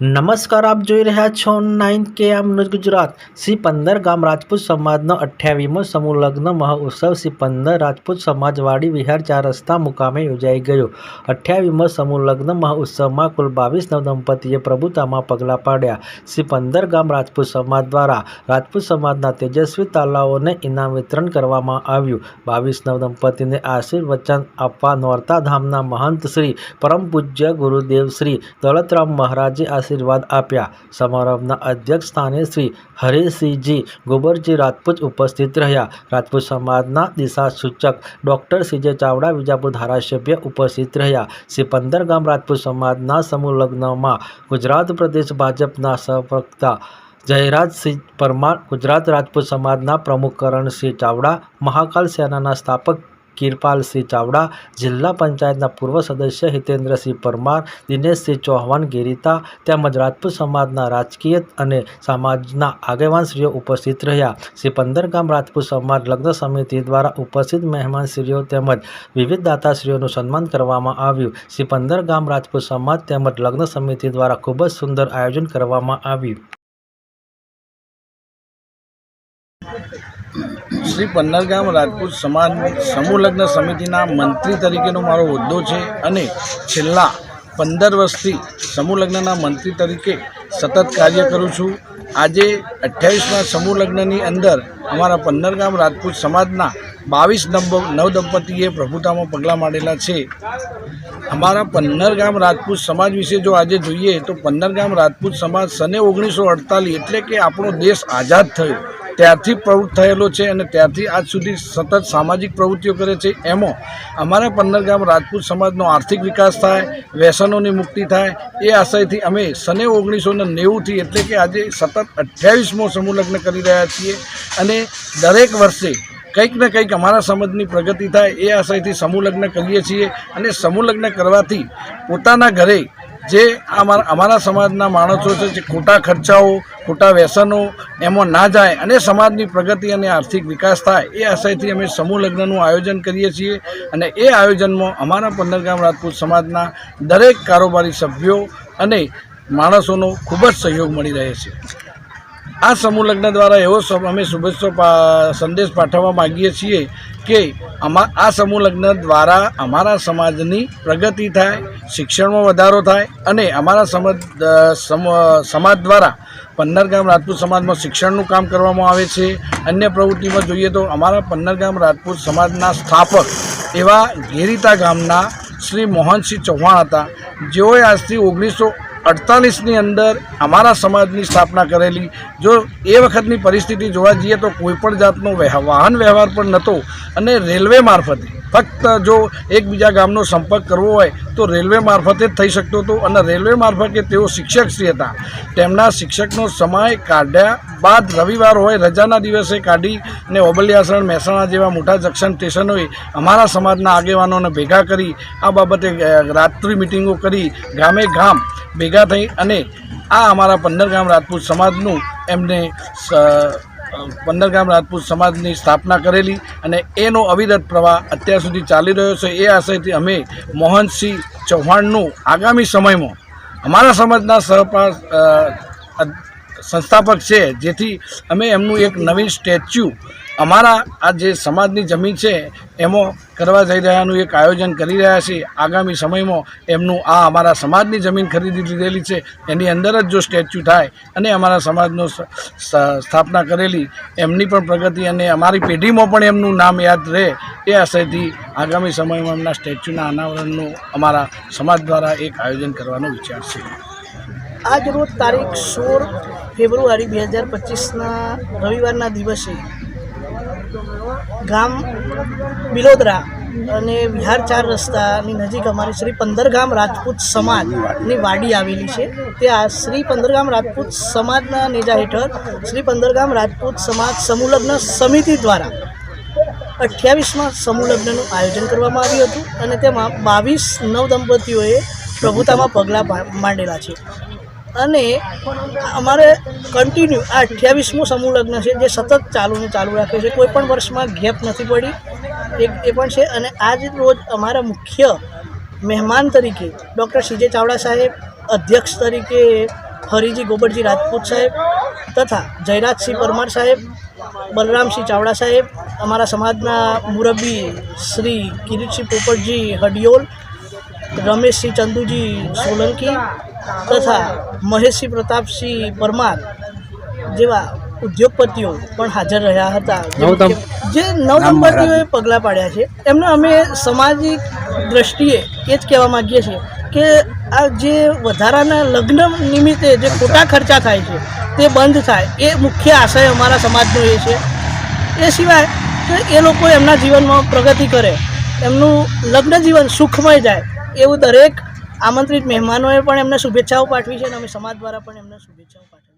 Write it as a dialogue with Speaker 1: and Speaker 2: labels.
Speaker 1: નમસ્કાર, આપ જોઈ રહ્યા છો નાઇન કે ન્યૂઝ ગુજરાત. સી પંદર ગામ રાજપૂત સમાજનો અઠ્યાવીમો સમૂહ લગ્ન મહોત્સવ સી પંદર રાજપૂત સમાજવાડી વિહાર ચાર રસ્તા મુકામે યોજાઈ ગયો. અઠ્યાવીમો સમૂહ લગ્ન મહોત્સવમાં કુલ બાવીસ નવદંપતીએ પ્રભુતામાં પગલાં પાડ્યા. સી પંદર ગામ રાજપૂત સમાજ દ્વારા રાજપૂત સમાજના તેજસ્વી તાલાઓને ઇનામ વિતરણ કરવામાં આવ્યું. બાવીસ નવદંપતીને આશીર્વચન આપવા નોરતા ધામના મહંત શ્રી પરમ પૂજ્ય ગુરુદેવ શ્રી દોલતરામ મહારાજે આશીર્વાદ આપ્યા. સમારંભના અધ્યક્ષ સ્થાને શ્રી હરિસિંહજી ગોબરજી રાજપૂત ઉપસ્થિત રહ્યા. રાજપૂત સમાજના દિશા સૂચક ડૉક્ટર સીજે ચાવડા વિજાપુર ધારાસભ્ય ઉપસ્થિત રહ્યા. શ્રી પંદર ગામ રાજપૂત સમાજના સમૂહ લગ્નમાં ગુજરાત પ્રદેશ ભાજપના સહપ્રવક્તા જયરાજસિંહ પરમાર, ગુજરાત રાજપૂત સમાજના પ્રમુખ કરણસિંહ ચાવડા, મહાકાલ સેનાના સ્થાપક કિરપાલસિંહ ચાવડા, જિલ્લા પંચાયતના પૂર્વ સદસ્ય હિતેન્દ્રસિંહ પરમાર, દિનેશસિંહ ચૌહાણ, ગિરિતા તેમજ રાજપૂત સમાજના રાજકીય અને સમાજના આગેવાનશ્રીઓ ઉપસ્થિત રહ્યા. શ્રી પંદર ગામ રાજપૂત સમાજ લગ્ન સમિતિ દ્વારા ઉપસ્થિત મહેમાનશ્રીઓ તેમજ વિવિધ દાતાશ્રીઓનું સન્માન કરવામાં આવ્યું. શ્રી પંદર ગામ રાજપૂત સમાજ તેમજ લગ્ન સમિતિ દ્વારા ખૂબ જ સુંદર આયોજન કરવામાં આવ્યું.
Speaker 2: શ્રી પન્નરગામ રાજપૂત સમાજ સમૂહ લગ્ન સમિતિના મંત્રી તરીકેનો મારો હોદ્દો છે અને છેલ્લા પંદર વર્ષથી સમૂહ લગ્નના મંત્રી તરીકે સતત કાર્ય કરું છું. આજે અઠ્યાવીસમાં સમૂહ લગ્નની અંદર અમારા પન્નરગામ રાજપૂત સમાજના બાવીસ નવ નવદંપતીએ પ્રભુતામાં પગલાં માંડેલા છે. અમારા પન્નરગામ રાજપૂત સમાજ વિશે જો આજે જોઈએ તો પન્નરગામ રાજપૂત સમાજ સને ઓગણીસો અડતાલીસ એટલે કે આપણો દેશ આઝાદ થયો. ત્યારથી પ્રવૃત્ત થયેલો છે અને ત્યારથી આજ સુધી સતત સામાજિક પ્રવૃત્તિઓ કરે છે. એમાં અમારા પંદર ગામ રાજપૂત સમાજનો આર્થિક વિકાસ થાય, વ્યસનોની મુક્તિ થાય, એ આશયથી અમે સને ઓગણીસો ને નેવુંથી એટલે કે આજે સતત અઠ્યાવીસમો સમૂહ લગ્ન કરી રહ્યા છીએ અને દરેક વર્ષે કંઈક ને કંઈક અમારા સમાજની પ્રગતિ થાય એ આશયથી સમૂહ લગ્ન કરીએ છીએ અને સમૂહ લગ્ન કરવાથી પોતાના ઘરે જે અમારા અમારા સમાજના માણસો છે, જે ખોટા ખર્ચાઓ ખોટા વ્યસનો એમાં ના જાય અને સમાજની પ્રગતિ અને આર્થિક વિકાસ થાય, એ આશયથી અમે સમૂહ લગ્નનું આયોજન કરીએ છીએ અને એ આયોજનમાં અમારા પંદરગામ રાજપૂત સમાજના દરેક કારોબારી સભ્યો અને માણસોનો ખૂબ જ સહયોગ મળી રહે છે. આ સમૂહ લગ્ન દ્વારા એવો અમે શુભેચ્છા સંદેશ પાઠવવા માગીએ છીએ કે અમા આ સમૂહ લગ્ન દ્વારા અમારા સમાજની પ્રગતિ થાય, શિક્ષણમાં વધારો થાય અને અમારા સમાજ સમાજ દ્વારા પન્નરગામ રાજપૂત સમાજમાં શિક્ષણનું કામ કરવામાં આવે છે, અન્ય પ્રવૃત્તિમાં જોઈએ તો અમારા પન્નરગામ રાજપૂત સમાજના સ્થાપક એવા ગેરીતા ગામના શ્રી મોહનસિંહ ચૌહાણ હતા. જેઓએ આજથી ઓગણીસો અડતાલીસની અંદર અમારા સમાજની સ્થાપના કરેલી. જો એ વખતની પરિસ્થિતિ જોવા જઈએ તો કોઈપણ જાતનો વાહન વ્યવહાર પણ નહોતો અને રેલવે મારફતે. ફક્ત જો એકબીજા ગામનો સંપર્ક કરવો હોય તો રેલવે મારફતે જ થઈ શકતો હતો અને રેલવે મારફતે તેઓ શિક્ષકશ્રી હતા. તેમના શિક્ષકનો સમય કાઢ્યા બાદ રવિવાર હોય, રજાના દિવસે કાઢી અને ઓબલિયાસણ, મહેસાણા જેવા મોટા જંકશન સ્ટેશનોએ અમારા સમાજના આગેવાનોને ભેગા કરી આ બાબતે રાત્રિ મિટિંગો કરી ગામે ગામ ભેગા થઈ અને આ અમારા પંદરગામ રાજપૂત સમાજનું એમને પંદરગામ રાજપૂત સમાજની સ્થાપના કરેલી અને એનો અવિરત પ્રવાહ અત્યાર સુધી ચાલી રહ્યો છે. એ આશયથી અમે મોહનસિંહ ચૌહાણનું આગામી સમયમાં અમારા સમાજના અ- સંસ્થાપક છે, જેથી અમે એમનું એક નવીન સ્ટેચ્યુ અમારા આ જે સમાજની જમીન છે, એમાં કરવા જઈ રહ્યાનું એક આયોજન કરી રહ્યા છીએ આગામી સમયમાં એમનું આ અમારા સમાજની જમીન ખરીદી લીધેલી છે. એની અંદર જ જો સ્ટેચ્યુ થાય અને અમારા સમાજનો સ્થાપના કરેલી, એમની પણ પ્રગતિ અને અમારી પેઢીમાં પણ એમનું નામ યાદ રહે એ આશયથી આગામી સમયમાં એમના સ્ટેચ્યુના અનાવરણનું અમારા સમાજ દ્વારા એક આયોજન કરવાનો વિચાર છે.
Speaker 3: આજ રોજ તારીખ સોળ ફેબ્રુઆરી બે હજાર પચીસના રવિવારના દિવસે ગામ બિલોદરા અને વિહાર ચાર રસ્તાની નજીક અમારી શ્રી પંદરગામ રાજપૂત સમાજની વાડી આવેલી છે. ત્યાં શ્રી પંદરગામ રાજપૂત સમાજના નેજા હેઠળ શ્રી પંદરગામ રાજપૂત સમાજ સમૂહલગ્ન સમિતિ દ્વારા અઠ્યાવીસમાં સમૂહલગ્નનું આયોજન કરવામાં આવ્યું હતું અને તેમાં બાવીસ નવદંપતીઓએ પ્રભુતામાં પગલાં માંડેલા છે. અને અમારે કન્ટિન્યુ આ અઠ્યાવીસમું સમૂહ લગ્ન છે, જે સતત ચાલુને ચાલુ રાખે છે, કોઈ પણ વર્ષમાં ગેપ નથી પડી. એક, એ પણ છે અને આજ રોજ અમારા મુખ્ય મહેમાન તરીકે ડૉક્ટર સીજે ચાવડા સાહેબ, અધ્યક્ષ તરીકે હરિજી ગોબરજી રાજપૂત સાહેબ તથા જયરાજસિંહ પરમાર સાહેબ, બલરામસિંહ ચાવડા સાહેબ, અમારા સમાજના મુરબ્બી શ્રી કિરીટસિંહ પોપટજી હડિયોલ, રમેશસિંહ ચંદુજી સોલંકી તથા મહેશસિંહ પ્રતાપસિંહ પરમાર જેવા ઉદ્યોગપતિઓ પણ હાજર રહ્યા હતા.
Speaker 1: જે
Speaker 3: જે નવદંપતિઓએ પગલાં પાડ્યા છે. એમને અમે સામાજિક દ્રષ્ટિએ એ જ કહેવા માગીએ છીએ કે આ જે વધારાના લગ્ન નિમિત્તે જે ખોટા ખર્ચા થાય છે તે બંધ થાય. એ મુખ્ય આશય અમારા સમાજનો એ છે. એ સિવાય કે એ લોકો એમના જીવનમાં પ્રગતિ કરે. એમનું લગ્ન જીવન સુખમય જાય. એવું દરેક આમંત્રિત મહેમાનોએ પણ એમને શુભેચ્છાઓ પાઠવી છે અને અમે સમાજ દ્વારા પણ એમને શુભેચ્છાઓ પાઠવી